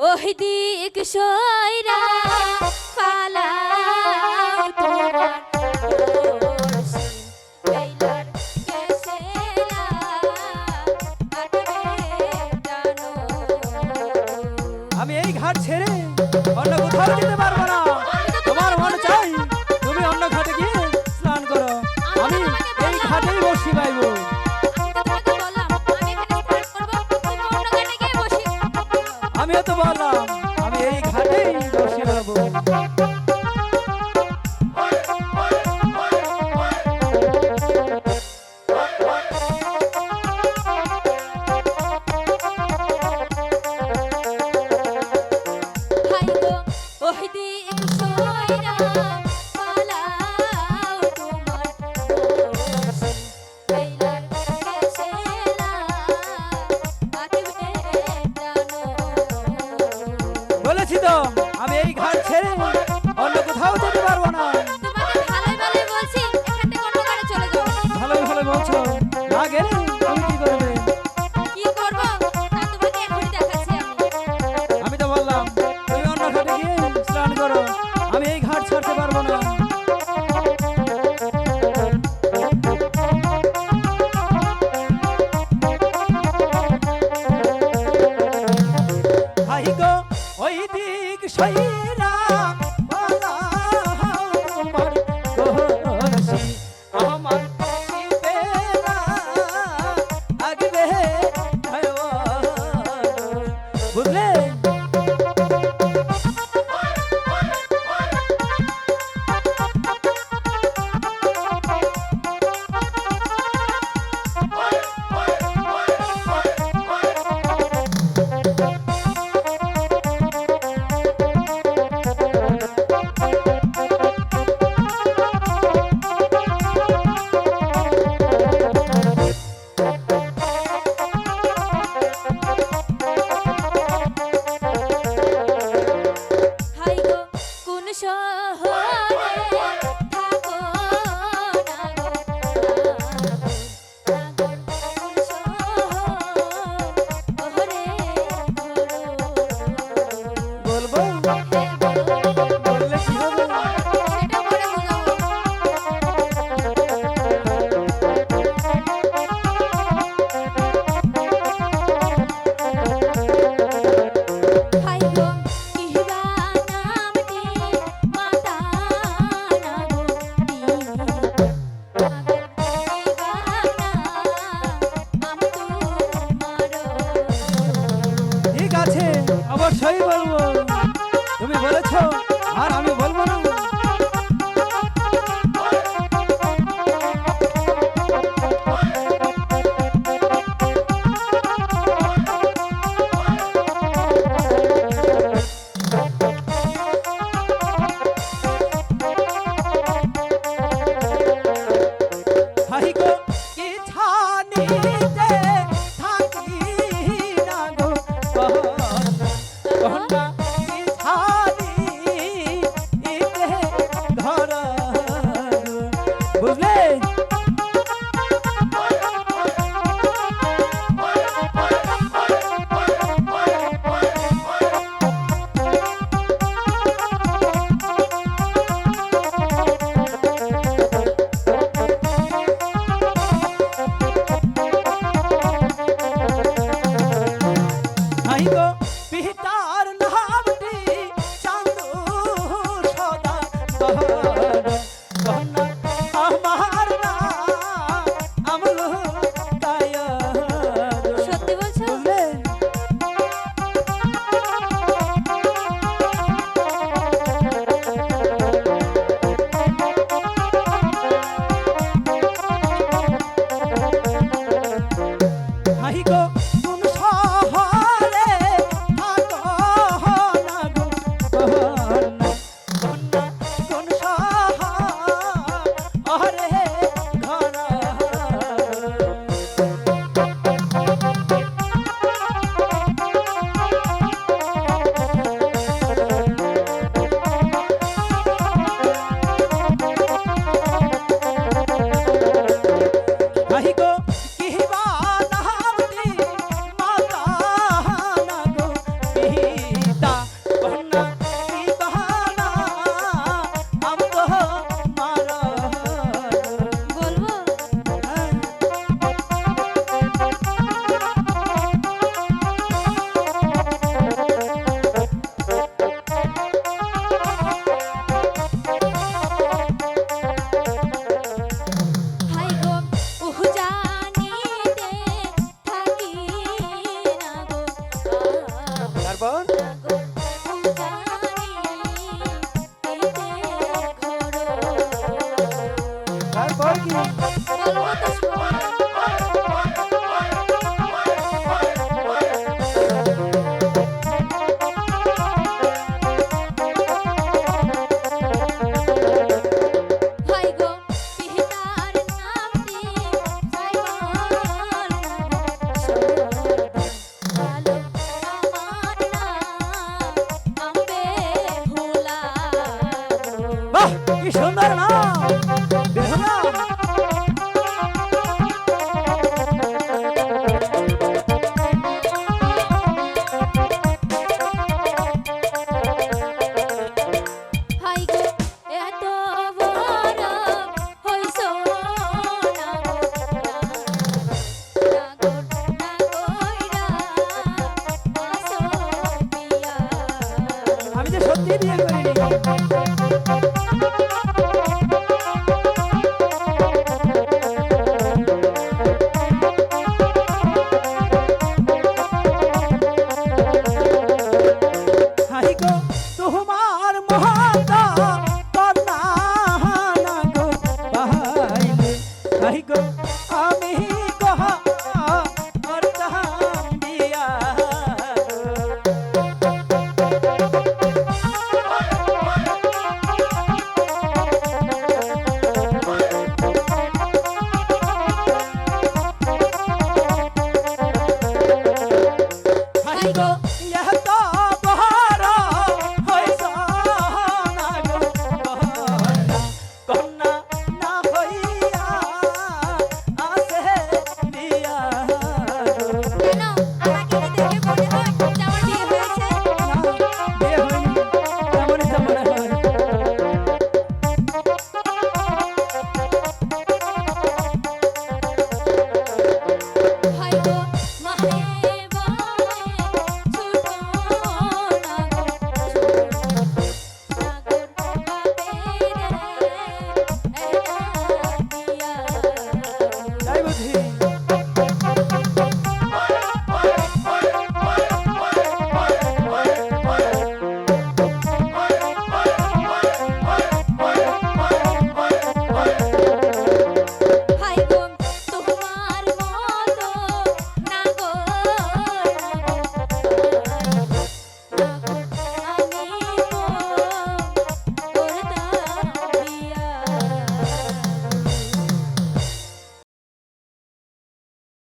ওই দিক সৈরা পালাও তোমার আমি এই ঘাট ছেড়ে অন্য কোথাও যেতে পারব না। তোমার মন চাই তো বললাম? আমি এই ঘাটেই বসে রব ওই দিন সোনা no Quem go. কি সুন্দর। કહી ગયો